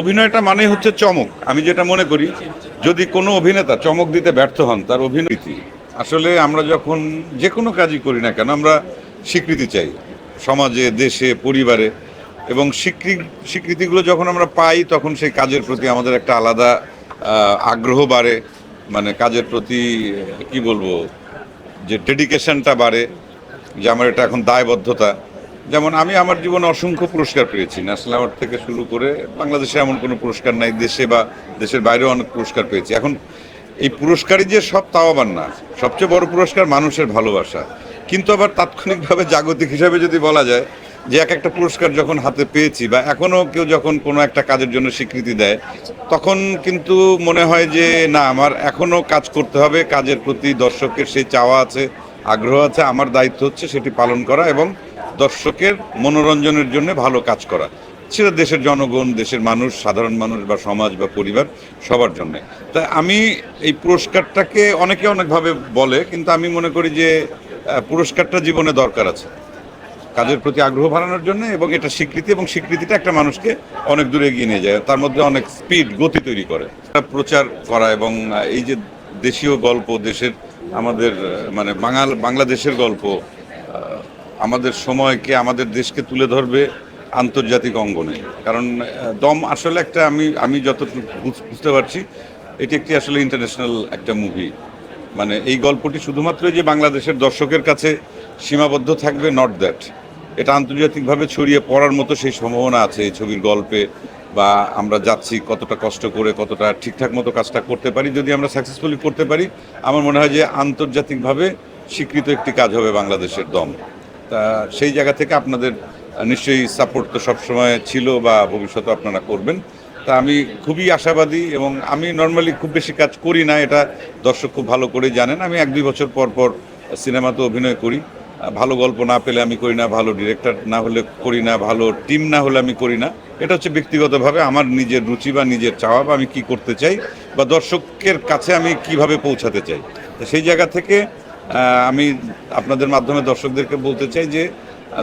অভিনয়টা মানে হচ্ছে চমক। আমি যেটা মনে করি, যদি কোনো অভিনেতা চমক দিতে ব্যর্থ হন, তার অভিনয় আসলে আমরা যখন যে কোনো কাজই করি না কেন, আমরা স্বীকৃতি চাই সমাজে, দেশে, পরিবারে। এবং স্বীকৃতি স্বীকৃতিগুলো যখন আমরা পাই, তখন সেই কাজের প্রতি আমাদের একটা আলাদা আগ্রহ বাড়ে। মানে কাজের প্রতি, কি বলব, যে ডেডিকেশনটা বাড়ে, যে আমার এটা এখন দায়বদ্ধতা। যেমন আমি আমার জীবনে অসংখ্য পুরস্কার পেয়েছি। ন্যাশনাল অ্যাওয়ার্ড থেকে শুরু করে বাংলাদেশে এমন কোনো পুরস্কার নাই, দেশে বা দেশের বাইরেও অনেক পুরস্কার পেয়েছি। এখন এই পুরস্কারই যে সব তাও আবার না। সবচেয়ে বড় পুরস্কার মানুষের ভালোবাসা। কিন্তু আবার তাৎক্ষণিকভাবে জাগতিক হিসাবে যদি বলা যায় যে এক একটা পুরস্কার যখন হাতে পেয়েছি বা এখনও কেউ যখন কোনো একটা কাজের জন্য স্বীকৃতি দেয়, তখন কিন্তু মনে হয় যে না, আমার এখনও কাজ করতে হবে, কাজের প্রতি দর্শকের সেই চাওয়া আছে, আগ্রহ আছে, আমার দায়িত্ব হচ্ছে সেটি পালন করা এবং দর্শকের মনোরঞ্জনের জন্য ভালো কাজ করা। সেটা দেশের জনগণ, দেশের মানুষ, সাধারণ মানুষ বা সমাজ বা পরিবার, সবার জন্য। তা আমি এই পুরস্কারটাকে অনেকে অনেকভাবে বলে, কিন্তু আমি মনে করি যে পুরস্কারটা জীবনে দরকার আছে। কাজের প্রতি আগ্রহ বাড়ানোর জন্য এবং এটা স্বীকৃতি এবং স্বীকৃতিটা একটা মানুষকে অনেক দূরে এগিয়ে নিয়ে যায়। তার মধ্যে অনেক স্পিড, গতি তৈরি করে। প্রচার করা এবং এই যে দেশীয় গল্প, দেশের আমাদের মানে বাঙাল, বাংলাদেশের গল্প আমাদের সময়কে আমাদের দেশকে তুলে ধরবে আন্তর্জাতিক অঙ্গনে। কারণ দম আসলে একটা আমি আমি যতটুকু বুঝ- বুঝতে পারছি, এটি একটি আসলে ইন্টারন্যাশনাল একটা মুভি মানে এই গল্পটি শুধুমাত্র যে বাংলাদেশের দর্শকের কাছে সীমাবদ্ধ থাকবে নট দ্যাট এটা আন্তর্জাতিকভাবে ছড়িয়ে পড়ার মতো সেই সম্ভাবনা আছে এই ছবির গল্পে, বা আমরা যাচ্ছি কতটা কষ্ট করে, কতটা ঠিকঠাক মতো কাজটা করতে পারি, যদি আমরা সাকসেসফুলি করতে পারি, আমার মনে হয় যে আন্তর্জাতিকভাবে স্বীকৃত একটি কাজ হবে বাংলাদেশের দম। তা সেই জায়গা থেকে আপনাদের নিশ্চয়ই সাপোর্ট তো সবসময় ছিল বা ভবিষ্যতে আপনারা করবেন। তা আমি খুবই আশাবাদী এবং আমি নর্মালি খুব বেশি কাজ করি না, এটা দর্শক খুব ভালো করে জানেন। আমি এক দুই বছর পর পর সিনেমাতে অভিনয় করি। ভালো গল্প না পেলে আমি করি না, ভালো ডিরেক্টর না হলে করি না, ভালো টিম না হলে আমি করি না। এটা হচ্ছে ব্যক্তিগতভাবে আমার নিজের রুচি বা নিজের চাওয়া বা আমি কি করতে চাই বা দর্শকের কাছে আমি কীভাবে পৌঁছাতে চাই। সেই জায়গা থেকে আমি আপনাদের মাধ্যমে দর্শকদেরকে বলতে চাই যে,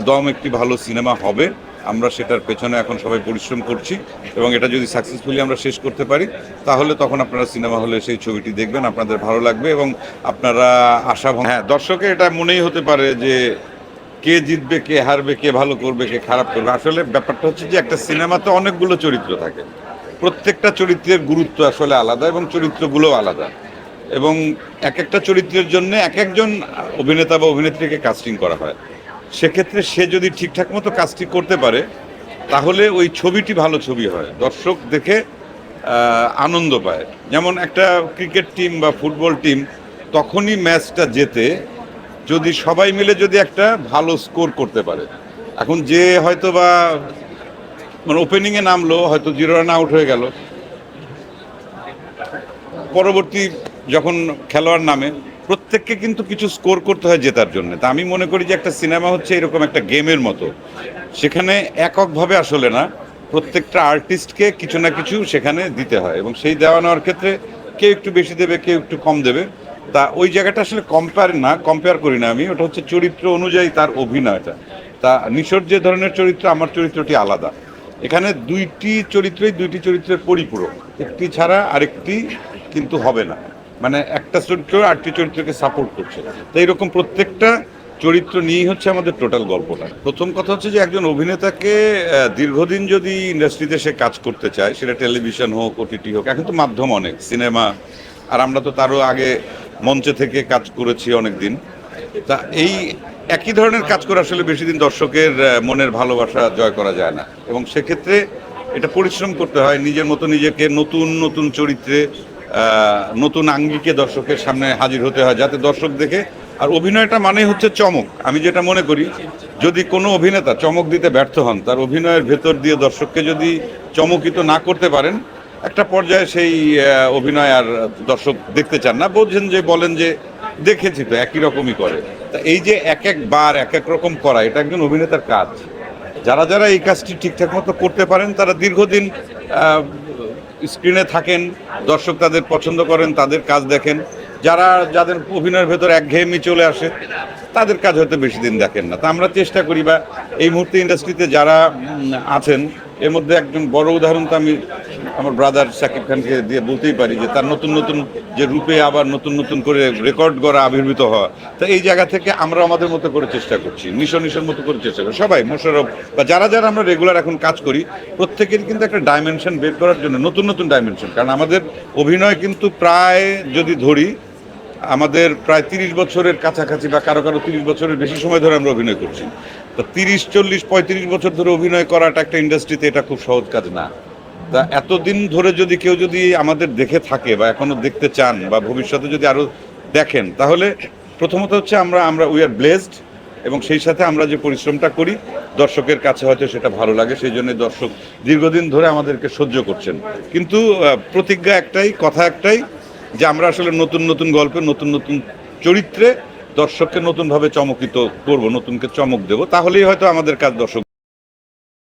দম একটি ভালো সিনেমা হবে। আমরা সেটার পেছনে এখন সবাই পরিশ্রম করছি এবং এটা যদি সাকসেসফুলি আমরা শেষ করতে পারি, তাহলে তখন আপনারা সিনেমা হলে সেই ছবিটি দেখবেন, আপনাদের ভালো লাগবে এবং আপনারা আশা হ্যাঁ দর্শকের এটা মনেই হতে পারে যে, কে জিতবে, কে হারবে, কে ভালো করবে, কে খারাপ করবে। আসলে ব্যাপারটা হচ্ছে যে, একটা সিনেমাতে অনেকগুলো চরিত্র থাকে। প্রত্যেকটা চরিত্রের গুরুত্ব আসলে আলাদা এবং চরিত্রগুলোও আলাদা। এবং এক একটা চরিত্রের জন্য এক একজন অভিনেতা বা অভিনেত্রীকে কাস্টিং করা হয়। সেক্ষেত্রে সে যদি ঠিকঠাক মতো কাজটি করতে পারে, তাহলে ওই ছবিটি ভালো ছবি হয়। দর্শক দেখে আনন্দ পায়। যেমন একটা ক্রিকেট টিম বা ফুটবল টিম তখনই ম্যাচটা জেতে যদি সবাই মিলে যদি একটা ভালো স্কোর করতে পারে। এখন যে হয়তো বা মানে ওপেনিংয়ে নামলো, হয়তো জিরো রান আউট হয়ে গেল। পরবর্তী যখন খেলোয়াড় নামে, প্রত্যেককে কিন্তু কিছু স্কোর করতে হয় জেতার জন্য। তা আমি মনে করি যে একটা সিনেমা হচ্ছে এরকম একটা গেমের মতো। সেখানে এককভাবে আসলে না, প্রত্যেকটা আর্টিস্টকে কিছু না কিছু সেখানে দিতে হয় এবং সেই দেওয়া নেওয়ার ক্ষেত্রে কেউ একটু বেশি দেবে, কেউ একটু কম দেবে। তা ওই জায়গাটা আসলে কম্পেয়ার না কম্পেয়ার করি না আমি। ওটা হচ্ছে চরিত্র অনুযায়ী তার অভিনয়টা। তা নিশোর যে ধরনের চরিত্র, আমার চরিত্রটি আলাদা। এখানে দুইটি চরিত্রই দুইটি চরিত্রের পরিপূরক। একটি ছাড়া আরেকটি কিন্তু হবে না। মানে একটা চরিত্র আটটি চরিত্রকে সাপোর্ট করছে। তো এইরকম প্রত্যেকটা চরিত্র নিয়েই হচ্ছে আমাদের টোটাল গল্পটা। প্রথম কথা হচ্ছে যে একজন অভিনেতাকে দীর্ঘদিন যদি ইন্ডাস্ট্রিতে সে কাজ করতে চায়, সেটা টেলিভিশন হোক ওটিটি হোক, এখন তো মাধ্যম অনেক সিনেমা আর আমরা তো তারও আগে মঞ্চে থেকে কাজ করেছি অনেক দিন তা এই একই ধরনের কাজ করে আসলে বেশি দিন দর্শকের মনের ভালোবাসা জয় করা যায় না। এবং সেক্ষেত্রে এটা পরিশ্রম করতে হয়, নিজের মতো নিজেকে নতুন নতুন চরিত্রে নতুন আঙ্গিকে দর্শকের সামনে হাজির হতে হয় যাতে দর্শক দেখে। আর অভিনয়টা মানে হচ্ছে চমক। আমি যেটা মনে করি, যদি কোনো অভিনেতা চমক দিতে ব্যর্থ হন, তার অভিনয়ের ভেতর দিয়ে দর্শককে যদি চমকিত না করতে পারেন, একটা পর্যায়ে সেই অভিনয় আর দর্শক দেখতে চান না। বলছেন যে, বলেন যে, দেখেছি তো, একই রকমই করে। তা এই যে এক এক বার, এক এক রকম করা, এটা একজন অভিনেতার কাজ। যারা যারা এই কাজটি ঠিকঠাক মতো করতে পারেন, তারা দীর্ঘদিন স্ক্রিনে থাকেন, দর্শক তাদের পছন্দ করেন, তাদের কাজ দেখেন। যারা যাদের অভিনয়ের ভেতর একঘেয়েমি চলে আসে, তাদের কাজ হয়তো বেশি দিন দেখেন না। তা আমরা চেষ্টা করি বা এই মুহূর্তে ইন্ডাস্ট্রিতে যারা আছেন, এর মধ্যে একজন বড় উদাহরণ তো আমি আমার ব্রাদার সাকিব খানকে দিয়ে বলতেই পারি যে তার নতুন নতুন যে রূপে আবার নতুন নতুন করে রেকর্ড করা আবির্ভূত হওয়া। তো এই জায়গা থেকে আমরা আমাদের মতো করে চেষ্টা করছি, নিশো নিশোর মতো করে চেষ্টা করি সবাই মোশারফ বা যারা যারা আমরা রেগুলার এখন কাজ করি প্রত্যেকের কিন্তু একটা ডাইমেনশন বের করার জন্য নতুন নতুন ডাইমেনশন কারণ আমাদের অভিনয় কিন্তু প্রায় যদি ধরি, আমাদের প্রায় তিরিশ বছরের কাছাকাছি বা কারও কারও তিরিশ বছরের বেশি সময় ধরে আমরা অভিনয় করছি। তো তিরিশ, চল্লিশ, পঁয়ত্রিশ বছর ধরে অভিনয় করাটা একটা ইন্ডাস্ট্রিতে এটা খুব সহজ কাজ না। তা এতদিন ধরে যদি কেউ যদি আমাদের দেখে থাকে বা এখনও দেখতে চান বা ভবিষ্যতে যদি আরও দেখেন, তাহলে প্রথমত হচ্ছে আমরা আমরা উই আর ব্লেসড এবং সেই সাথে আমরা যে পরিশ্রমটা করি, দর্শকের কাছে হয়তো সেটা ভালো লাগে, সেই জন্য দর্শক দীর্ঘদিন ধরে আমাদেরকে সহ্য করছেন। কিন্তু প্রতিজ্ঞা একটাই, কথা একটাই যে আমরা আসলে নতুন নতুন গল্পে, নতুন নতুন চরিত্রে দর্শককে নতুনভাবে চমকিত করব, নতুনকে চমক দেব, তাহলেই হয়তো আমাদের কাজ দর্শক